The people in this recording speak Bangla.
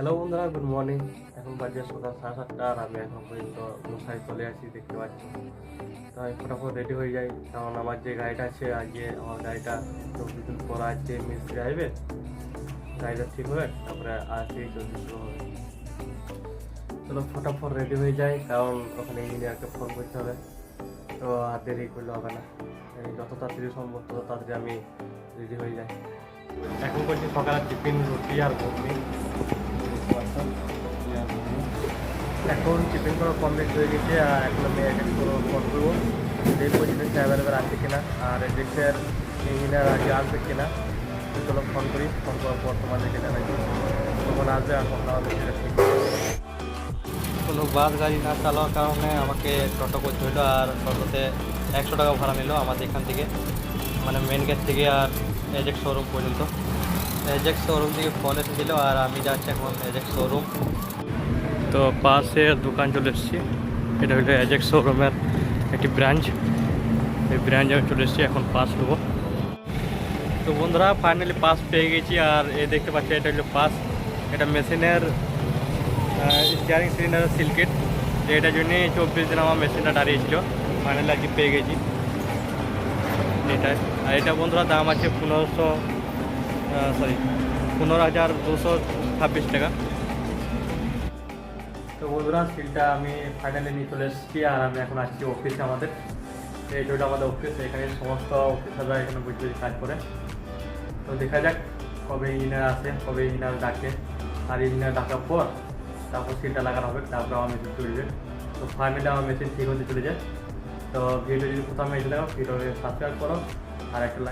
হ্যালো বন্ধুরা গুড মর্নিং এখন বাজে সকাল সাড়ে সাতটা আর আমি এখন পর্যন্ত মশারি চলে আসি দেখতে পাচ্ছি। তো আমি ফটাফট রেডি হয়ে যাই। কারণ আমার যে গাড়িটা আছে, আজকে আমার গাড়িটা চব্বিশ দিন পর আজকে মিস্ত্রি আসবে গাড়িটা ঠিক হবে, তারপরে আজকে চব্বিশ শুরু হবে। চলো ফটাফট রেডি হয়ে যাই, কারণ ওখানে ইঞ্জিনিয়ারকে ফোন করতে হবে। তো আর দেরি করলে হবে না। যত তাড়াতাড়ি সম্ভব, তত তাড়াতাড়ি আমি রেডি হয়ে যাই। এখন করছি সকালে টিফিন রুটি আর ঘুগনি এখন টিফিন করা কমপ্লিট হয়ে গেছে, আর এখন আমি এক এক করে ফোন করব এই পজিশনটা অ্যাভেলেবেল আছে কিনা, আর এজেক্টের ইঞ্জিনিয়ার আগে আসবে কিনা, চলো ফোন করি ফোন করার পর তোমাদেরকে জানাই কখন আসবে, আর ঠিক কোনো বাস গাড়ি না চালানোর কারণে আমাকে টোটো করতে হলো, আর টোটোতে একশো টাকা ভাড়া নিল আমাদের এখান থেকে। মানে মেন গেট থেকে আর এজেক্ট শোরুম পর্যন্ত। এজেক্ট শোরুম থেকে ফোন এসেছিল আর আমি যাচ্ছি এখন এজেক্ট শোরুম তো পাশে দোকান চলে এসেছি। এটা হলো এজেক্ট শোরুমের একটি ব্রাঞ্চ এই ব্রাঞ্চে আমি চলে এসেছি, এখন পাস নেব তো বন্ধুরা ফাইনালি পাস পেয়ে গেছি আর এই দেখতে পাচ্ছি, এটা হলো পাস এটা মেশিনের স্টিয়ারিং সিলিন্ডার সিলকেট এটার জন্যই চব্বিশ দিন আমার মেশিনটা দাঁড়িয়েছিল। ফাইনালি আজকে পেয়ে গেছি। এটাই আর এটা বন্ধুরা দাম আছে পনেরোশো সরি পনেরো হাজার দুশো ছাব্বিশ টাকা। তো বন্ধুরা সিলটা আমি ফাইনালি নিয়ে চলে এসেছি আর আমি এখন আসছি অফিসে আমাদের। এইটা হলো আমাদের অফিস এখানে সমস্ত অফিসাররা এখানে বুঝে বুঝে কাজ করে। তো দেখা যাক কবে ইঞ্জিনিয়ার আসে, কবে ইঞ্জিনিয়ার ডাকে। আর ইঞ্জিনিয়ার ডাকার পর তারপর সিলটা লাগানো হবে, তারপর আমার মেশিন চলবে তো ফাইনালি আমার মেশিন ঠিক হতে চলে যায় তো ভিডিও যদি প্রথমে এসে দেখো ভিডিও সাবস্ক্রাইব করো আর একটা